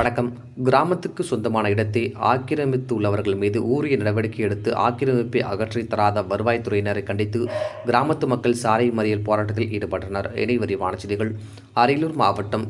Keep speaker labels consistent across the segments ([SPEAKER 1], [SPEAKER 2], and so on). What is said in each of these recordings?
[SPEAKER 1] வணக்கம். கிராமத்துக்கு சொந்தமான இடத்தை ஆக்கிரமித்து உள்ளவர்கள் மீது ஊரிய நடவடிக்கை எடுத்து ஆக்கிரமிப்பை அகற்றித் தராத வருவாய்த்துறையினரை கண்டித்து கிராமத்து மக்கள் சாலை மறியல் போராட்டத்தில் ஈடுபட்டனர். இணை விரிவான செய்திகள். அரியலூர் மாவட்டம்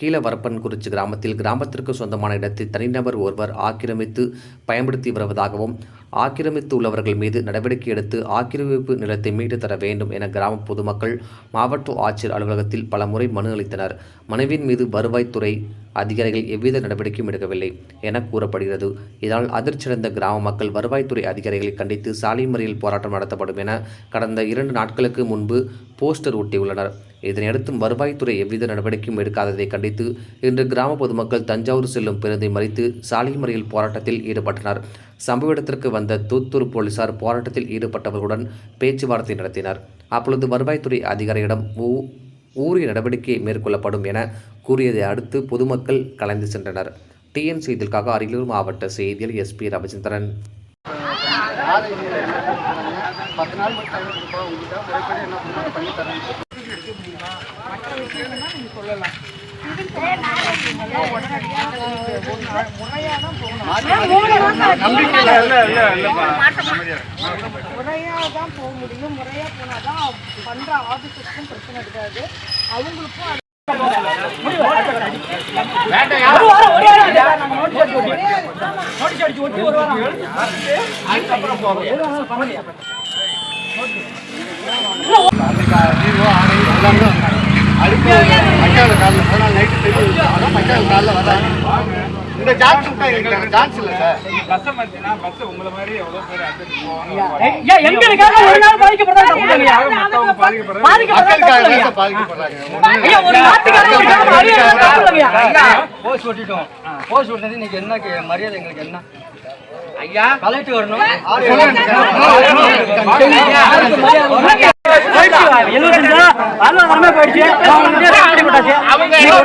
[SPEAKER 1] கீழவரப்பன்குறிச்சி கிராமத்தில் கிராமத்திற்கு சொந்தமான இடத்தை தனிநபர் ஒருவர் ஆக்கிரமித்து பயன்படுத்தி வருவதாகவும் ஆக்கிரமித்து உள்ளவர்கள் மீது நடவடிக்கை எடுத்து ஆக்கிரமிப்பு நிலத்தை மீட்டு தர வேண்டும் என கிராம பொதுமக்கள் மாவட்ட ஆட்சியர் அலுவலகத்தில் பல முறை மனு அளித்தனர். மனுவின் மீது வருவாய்த்துறை அதிகாரிகள் எவ்வித நடவடிக்கையும் எடுக்கவில்லை என கூறப்படுகிறது. இதனால் அதிர்ச்சியடைந்த கிராம மக்கள் வருவாய்த்துறை அதிகாரிகளை கண்டித்து சாலை மறியல் போராட்டம் நடத்தப்படும் என கடந்த இரண்டு நாட்களுக்கு முன்பு போஸ்டர் ஒட்டியுள்ளனர். இதனையடுத்தும் வருவாய்த்துறை எவ்வித நடவடிக்கையும் எடுக்காததை கண்டித்து இன்று கிராம பொதுமக்கள் தஞ்சாவூர் செல்லும் பேருந்தை மறித்து சாலை மறியல் போராட்டத்தில் ஈடுபட்டனர். சம்பவ இடத்திற்கு வந்த தூத்தூர் போலீசார் போராட்டத்தில் ஈடுபட்டவர்களுடன் பேச்சுவார்த்தை நடத்தினர். அப்பொழுது வருவாய்த்துறை அதிகாரியிடம் ஊ- நடவடிக்கை மேற்கொள்ளப்படும் என கூறியதை அடுத்து பொதுமக்கள் கலைந்து சென்றனர். டிஎன் செய்திகளுக்காக அரியலூர் மாவட்ட செய்தியில் எஸ்பி ரவிச்சந்திரன்.
[SPEAKER 2] பத்து நாள் மட்டும் என்ன பண்ணி தரேன்
[SPEAKER 3] மற்ற சொல்லலாம். முறையாக தான் போக முடியும் முறையாக போனால் தான் பண்ற ஆபீஸருக்கும் பிரச்சனை இருக்காது அவங்களுக்கும் அது
[SPEAKER 2] காலில் வராங்க இந்த ஜான்ஸ் விட்டா எங்களுக்கு ஜான்ஸ் இல்லை சார்
[SPEAKER 4] பஸ் உங்களை மாதிரி எவ்வளவு பேர் போவாங்க
[SPEAKER 5] எங்களுக்காக ஒரு நாள்
[SPEAKER 2] பாதிக்கப்படுறாங்க
[SPEAKER 5] ஐயா, ஒரு?
[SPEAKER 6] போஸ்ட் ஓட்டிட்டோம் போஸ்ட் ஓட்டினது இன்னைக்கு என்ன கே- மரியாதை எங்களுக்கு என்ன ஐயா கலெக்டர் வரணும்
[SPEAKER 5] எழுபத்தஞ்சு போயிடுச்சு. அவங்க